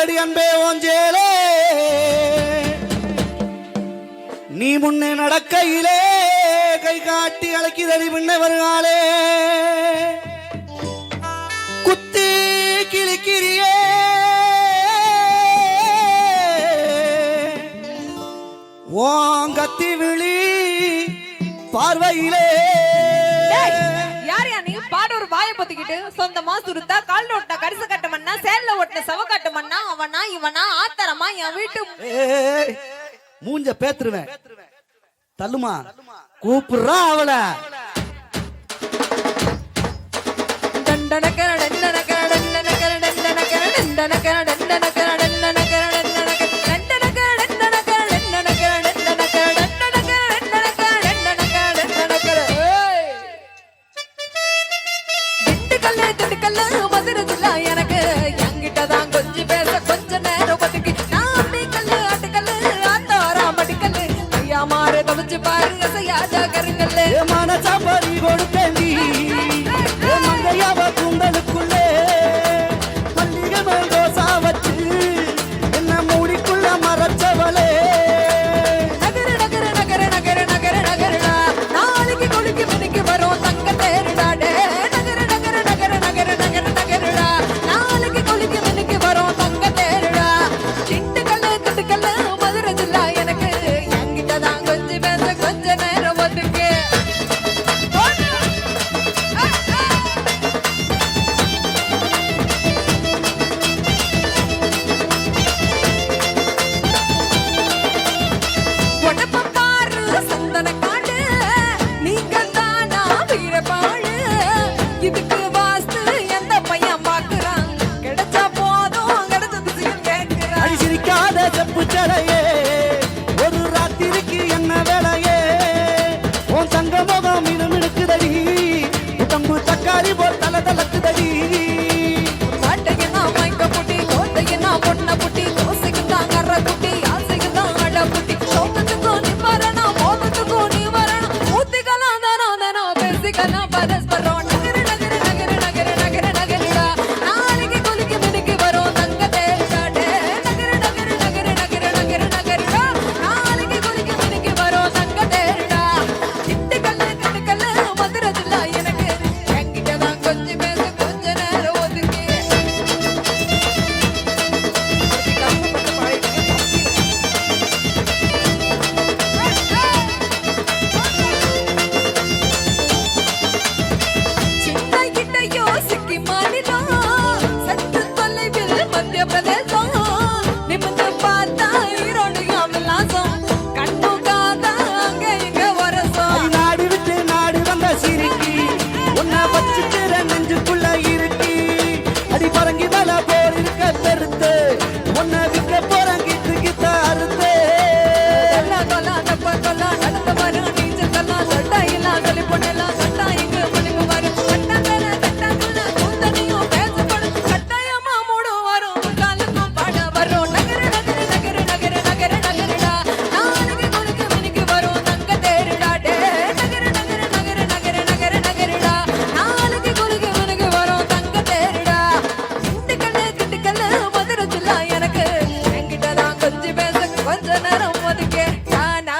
ஆடுதடி அன்பே ஓஞ்சேலே நீ முன்னே நடக்கையிலே கை காட்டி அழைக்கிதடி பின்ன வருகாலே. குத்தி கிளிக்கிறியே ஓங்கத்தி விழி பார்வையிலே. பொத்திக்கிட்டு சொந்தமா சுருத்தா கால்ல ஓட்டின கரிச கட்ட மண்ணா சேல்ல ஓட்டின சவ கட்ட மண்ணா அவனா இவனா ஆத்தரமா என் வீட்டு மூஞ்ச பேத்துருவேன். தள்ளுமா? கூப்பிடுறா அவள. పరస్పరం ಜನರ ಮೊದಲಿಗೆ ನಾನಾ